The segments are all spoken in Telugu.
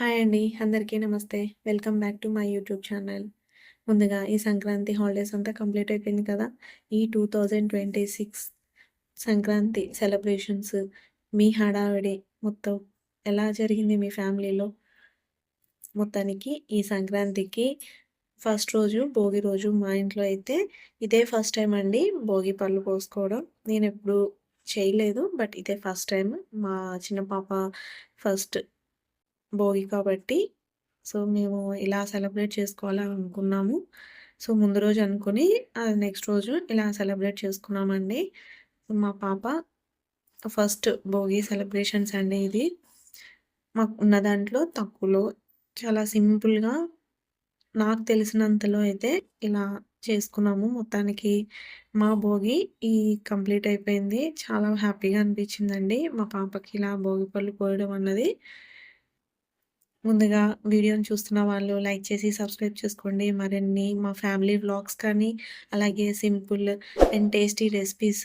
హాయ్ అండి. అందరికీ నమస్తే. Welcome back to my YouTube channel. ముందుగా ఈ సంక్రాంతి హాలిడేస్ అంతా కంప్లీట్ అయిపోయింది కదా! ఈ 2026 సంక్రాంతి సెలబ్రేషన్స్ మీ హడావిడి మొత్తం ఎలా జరిగింది మీ ఫ్యామిలీలో? మొత్తానికి ఈ సంక్రాంతికి ఫస్ట్ రోజు భోగి రోజు మా ఇంట్లో అయితే ఇదే ఫస్ట్ టైం అండి భోగి పళ్ళు పోసుకోవడం. నేను ఎప్పుడు చేయలేదు. బట్ ఇదే ఫస్ట్ టైం మా చిన్న పాప ఫస్ట్ భోగి కాబట్టి సో మేము ఇలా సెలబ్రేట్ చేసుకోవాలని అనుకున్నాము. సో ముందు రోజు అనుకుని నెక్స్ట్ రోజు ఇలా సెలబ్రేట్ చేసుకున్నామండి. మా పాప ఫస్ట్ భోగి సెలబ్రేషన్స్ అండి ఇది. మాకు ఉన్న దాంట్లో తక్కువలో చాలా సింపుల్‌గా నాకు తెలిసినంతలో అయితే ఇలా చేసుకున్నాము. మొత్తానికి మా భోగి ఈ కంప్లీట్ అయిపోయింది. చాలా హ్యాపీగా అనిపించిందండి. మా పాపకి ఇలా భోగి పళ్ళు పోయడం అన్నది. ముందుగా వీడియోని చూస్తున్న వాళ్ళు లైక్ చేసి సబ్స్క్రైబ్ చేసుకోండి. మరిన్ని మా ఫ్యామిలీ వ్లాగ్స్ కానీ, అలాగే simple and tasty recipes,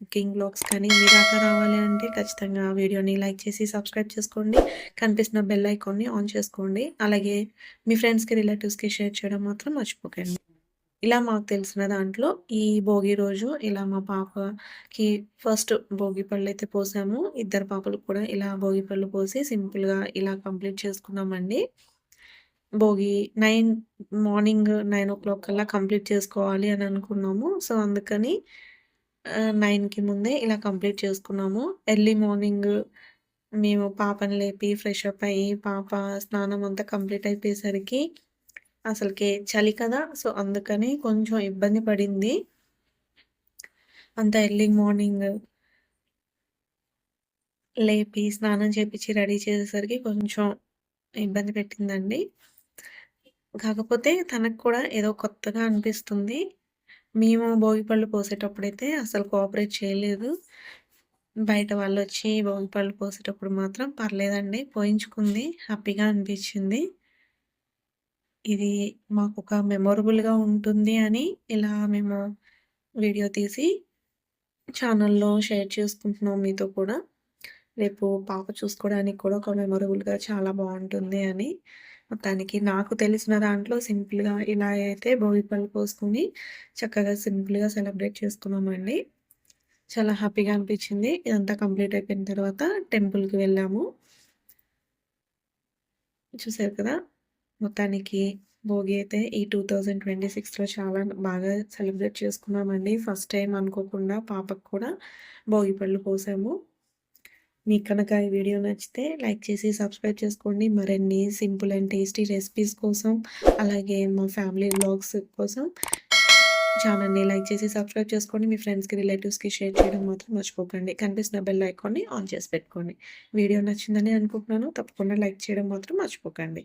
cooking vlogs కానీ మీ దాకా రావాలి అంటే ఖచ్చితంగా వీడియోని లైక్ చేసి సబ్స్క్రైబ్ చేసుకోండి. కనిపిస్తున్న బెల్ ఐకాన్‌ని ఆన్ చేసుకోండి. అలాగే మీ ఫ్రెండ్స్‌కి, రిలేటివ్స్‌కి షేర్ చేయడం మాత్రం మర్చిపోకండి. ఇలా మాకు తెలిసిన దాంట్లో ఈ భోగి రోజు ఇలా మా పాపకి ఫస్ట్ భోగి పళ్ళు అయితే పోసాము. ఇద్దరు పాపలకు కూడా ఇలా భోగి పళ్ళు పోసి సింపుల్‌గా ఇలా కంప్లీట్ చేసుకున్నామండి. భోగి నైన్ మార్నింగ్ 9:00 కల్లా కంప్లీట్ చేసుకోవాలి అని అనుకున్నాము. సో, అందుకని నైన్కి ముందే ఇలా కంప్లీట్ చేసుకున్నాము. ఎర్లీ మార్నింగ్ మేము పాపని లేపి ఫ్రెష్ అప్ అయ్యి పాప స్నానం అంతా కంప్లీట్ అయిపోయేసరికి అసలుకి చలి కదా! సో, అందుకని కొంచెం ఇబ్బంది పడింది. అంత ఎర్లీ మార్నింగ్ లేపి, స్నానం చేపించి రెడీ చేసేసరికి కొంచెం ఇబ్బంది పెట్టిందండి. కాకపోతే తనకు కూడా ఏదో కొత్తగా అనిపిస్తుంది. మేము భోగిపళ్ళు పోసేటప్పుడైతే అసలు కోఆపరేట్ చేయలేదు. బయట వాళ్ళు వచ్చి పళ్ళు పోసేటప్పుడు మాత్రం పర్లేదండి. పోయించుకుంది. హ్యాపీగా అనిపించింది ఇది మాకొక మెమొరబుల్గా ఉంటుంది అని ఇలా మేము వీడియో తీసి ఛానల్‌లో షేర్ చేసుకుంటున్నాం మీతో కూడా. రేపు పాప చూసుకోవడానికి కూడా ఒక మెమొరబుల్గా చాలా బాగుంటుంది అని. మొత్తానికి నాకు తెలిసిన దాంట్లో సింపుల్‌గా ఇలా అయితే భోగి పళ్ళు చక్కగా సింపుల్‌గా సెలబ్రేట్ చేసుకున్నామండి. చాలా హ్యాపీగా అనిపించింది. ఇదంతా కంప్లీట్ అయిపోయిన తర్వాత టెంపుల్‌కి వెళ్ళాము. చూసారు కదా! మొత్తానికి భోగి అయితే ఈ 2026లో చాలా బాగా సెలబ్రేట్ చేసుకున్నామండి. ఫస్ట్ టైం అనుకోకుండా పాపకు కూడా భోగి పళ్ళు పోసాము. మీకు కనుక ఈ వీడియో నచ్చితే లైక్ చేసి సబ్స్క్రైబ్ చేసుకోండి. మరిన్ని సింపుల్ అండ్ టేస్టీ రెసిపీస్ కోసం, అలాగే మా ఫ్యామిలీ వ్లాగ్స్ కోసం ఛానల్‌ని లైక్ చేసి సబ్స్క్రైబ్ చేసుకోండి. మీ ఫ్రెండ్స్‌కి, రిలేటివ్స్‌కి షేర్ చేయడం మాత్రం మర్చిపోకండి. కనిపిస్తున్న బెల్ ఐకాన్‌ని ఆన్ చేసి పెట్టుకోండి. వీడియో నచ్చిందని అనుకుంటున్నాను. తప్పకుండా లైక్ చేయడం మాత్రం మర్చిపోకండి.